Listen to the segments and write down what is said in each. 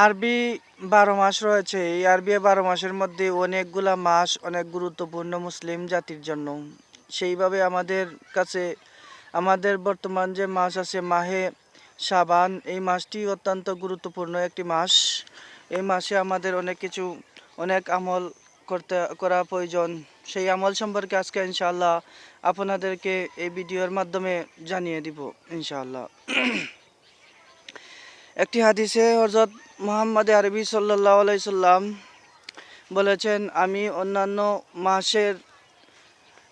আরবি বারো মাস রয়েছে। এই আরবি বারো মাসের মধ্যে অনেকগুলা মাস অনেক গুরুত্বপূর্ণ মুসলিম জাতির জন্য। সেইভাবে আমাদের কাছে, আমাদের বর্তমান যে মাস আছে মাহে সাবান এই মাসটি অত্যন্ত গুরুত্বপূর্ণ একটি মাস। এই মাসে আমাদের অনেক কিছু, অনেক আমল করতে, করা প্রয়োজন। সেই আমল সম্পর্কে আজকে ইনশাআল্লাহ আপনাদেরকে এই ভিডিওর মাধ্যমে জানিয়ে দিব ইনশাআল্লাহ। একটি হাদিসে হজরত মোহাম্মদ আরবি সাল্লাহ আলাইসাল্লাম বলেছেন, আমি অন্যান্য মাসের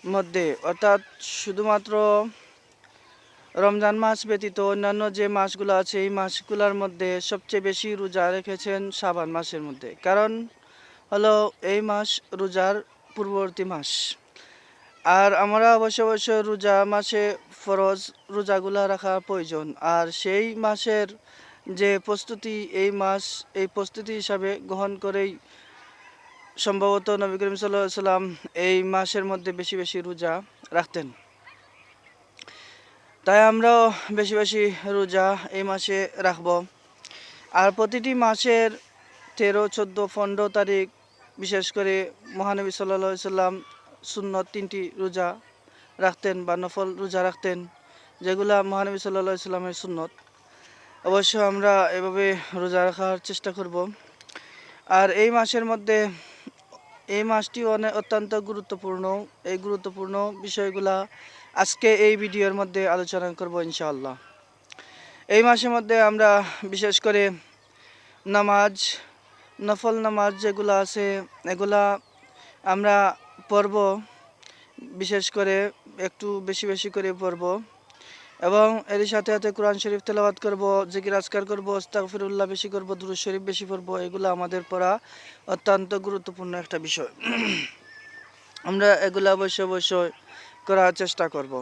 মধ্যে, অর্থাৎ শুধুমাত্র রমজান মাস ব্যতীত অন্যান্য যে মাসগুলো আছে, এই মাসগুলোর মধ্যে সবচেয়ে বেশি রোজা রেখেছেন সাবান মাসের মধ্যে। কারণ হলো এই মাস রোজার পূর্ববর্তী মাস। আর আমরা অবশ্য অবশ্য রোজা মাসে ফরজ রোজাগুলা রাখা প্রয়োজন। আর সেই মাসের যে প্রস্তুতি এই মাস, এই প্রস্তুতি হিসাবে গ্রহণ করেই সম্ভবত নবী করিম সাল্লাম এই মাসের মধ্যে বেশি বেশি রোজা রাখতেন। তাই আমরাও বেশি বেশি রোজা এই মাসে রাখব। আর প্রতিটি মাসের তেরো, চোদ্দ, পনেরো তারিখ বিশেষ করে মহানবী সাল্লা সাল্লাম সুন্নত তিনটি রোজা রাখতেন বা নফল রোজা রাখতেন, যেগুলা মহানবী সাল্লা সাল্লামের সুন্নত। অবশ্য আমরা এভাবে রোজা রাখার চেষ্টা করব। আর এই মাসের মধ্যে এই মাসটি অনেক অত্যন্ত গুরুত্বপূর্ণ। এই গুরুত্বপূর্ণ বিষয়গুলা আজকে এই ভিডিওর মধ্যে আলোচনা করব ইনশাআল্লাহ। এই মাসের মধ্যে আমরা বিশেষ করে নামাজ, নফল নামাজ যেগুলো আছে, এগুলা আমরা পড়ব। বিশেষ করে একটু বেশি বেশি করে পড়ব। এবং এর সাথে সাথে কোরআন শরীফ তেলাওয়াত করব, জিকির আজকার করব, আস্তাগফিরুল্লাহ বেশি করব, দুরূদ শরীফ বেশি পড়ব, এগুলো আমাদের পড়া অত্যন্ত গুরুত্বপূর্ণ একটা বিষয়। আমরা এগুলো অবশ্যই অবশ্যই করার চেষ্টা করব।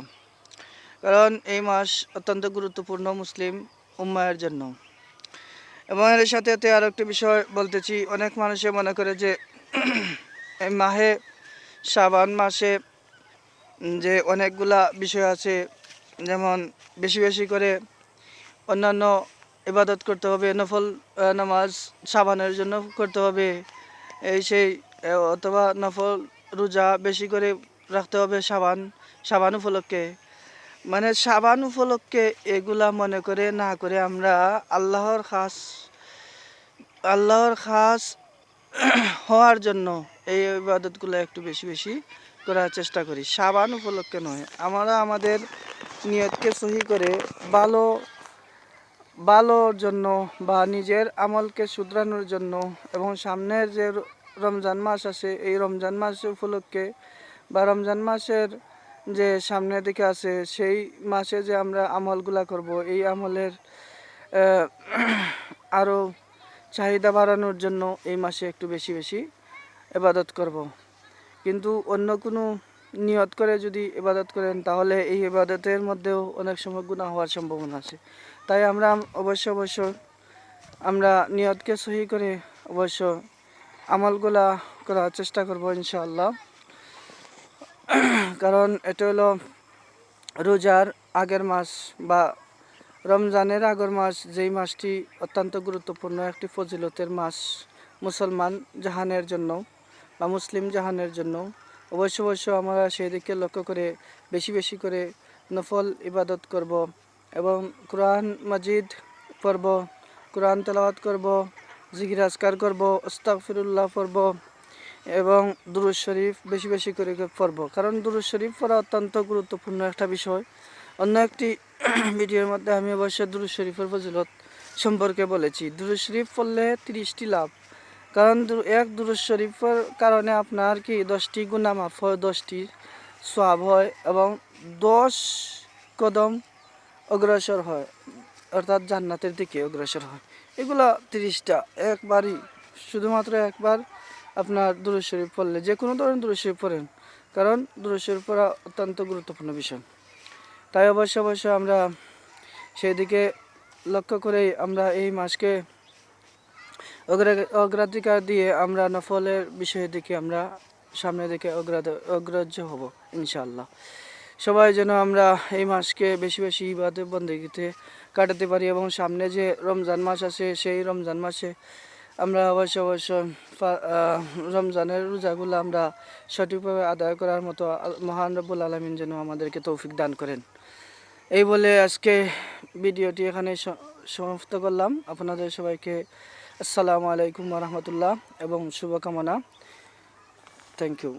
কারণ এই মাস অত্যন্ত গুরুত্বপূর্ণ মুসলিম উম্মায়ের জন্য। এবং এর সাথে সাথে আরও একটি বিষয় বলতেছি, অনেক মানুষে মনে করে যে এই মাহে শ্রাবণ মাসে যে অনেকগুলা বিষয় আছে যেমন বেশি বেশি করে অন্যান্য ইবাদত করতে হবে, নফল নামাজ সাবানের জন্য করতে হবে, এই সেই অথবা নফল রোজা বেশি করে রাখতে হবে সাবান সাবান উপলক্ষে। মানে সাবান উপলক্ষে এগুলা মনে করে না করে আমরা আল্লাহর খাস আল্লাহর খাস হওয়ার জন্য এই ইবাদতগুলো একটু বেশি বেশি করার চেষ্টা করি। সাবান উপলক্ষে নয়, আমরা আমাদের নিয়তকে সহি করে ভালো, ভালোর জন্য বা নিজের আমলকে শুধরানোর জন্য এবং সামনের যে রমজান মাস আছে এই রমজান মাস উপলক্ষে বা রমজান মাসের যে সামনের দিকে আছে সেই মাসে যে আমরা আমলগুলা করব, এই আমলের আরও চাহিদা বাড়ানোর জন্য এই মাসে একটু বেশি বেশি এবাদত করব। কিন্তু অন্য কোনো নিয়ত করে যদি ইবাদত করেন, তাহলে এই ইবাদতের মধ্যেও অনেক সময় গুণা হওয়ার সম্ভাবনা আছে। তাই আমরা অবশ্য অবশ্য আমরা নিয়তকে সহি করে অবশ্য আমলগুলা করার চেষ্টা করব ইনশাআল্লাহ। কারণ এটা হলো রোজার আগের মাস বা রমজানের আগের মাস, যেই মাসটি অত্যন্ত গুরুত্বপূর্ণ একটি ফজিলতের মাস, মুসলমান জাহানের জন্য বা মুসলিম জাহানের জন্য। অবশ্য অবশ্য আমরা সেই দিকে লক্ষ্য করে বেশি বেশি করে নফল ইবাদত করব এবং কোরআন মাজিদ পড়ব, কোরআন তেলাওয়াত করব, জিকির আজকার করব, আস্তাগফিরুল্লাহ পড়ব এবং দুরুজ শরীফ বেশি বেশি করে পড়ব। কারণ দুরুজ শরীফ পড়া অত্যন্ত গুরুত্বপূর্ণ একটা বিষয়। অন্য একটি ভিডিওর মধ্যে আমি অবশ্য দুরুজ শরীফের ফজিলত সম্পর্কে বলেছি। দুরুজ শরীফ পড়লে তিরিশটি লাভ কারণ এক দুরুজ শরীফের কারণে আপনার কি দশটি গুণা মাফ হয়, দশটি সোয়াব হয় এবং দশ কদম অগ্রসর হয়, অর্থাৎ জান্নাতের দিকে অগ্রসর হয়। এগুলো তিরিশটা। একবারই, শুধুমাত্র একবার আপনার দুরুজ শরীফ পড়লে, যে কোনো ধরনের দুরুজ শরীফ পড়েন, কারণ দুরুজ শরীফ পড়া অত্যন্ত গুরুত্বপূর্ণ বিষয়। তাই অবশ্য অবশ্য আমরা সেই দিকে লক্ষ্য করেই আমরা এই মাসকে অগ্রাধিকার দিয়ে আমরা নফলের বিষয়ের দিকে আমরা সামনের দিকে অগ্রাহ্য হব ইনশাল্লাহ সবাই যেন আমরা এই মাসকে বেশি বেশি ইবাদে বন্দেগীতে কাটাতে পারি এবং সামনে যে রমজান মাস আছে, সেই রমজান মাসে আমরা অবশ্য অবশ্য রমজানের রোজাগুলো আমরা সঠিকভাবে আদায় করার মতো মহান রব্বুল আলমিন যেন আমাদেরকে তৌফিক দান করেন। এই বলে আজকে ভিডিওটি এখানে সমাপ্ত করলাম। আপনাদের সবাইকে আসসালামু আলাইকুম রহমতুল্লাহ এবং শুভকামনা। Thank you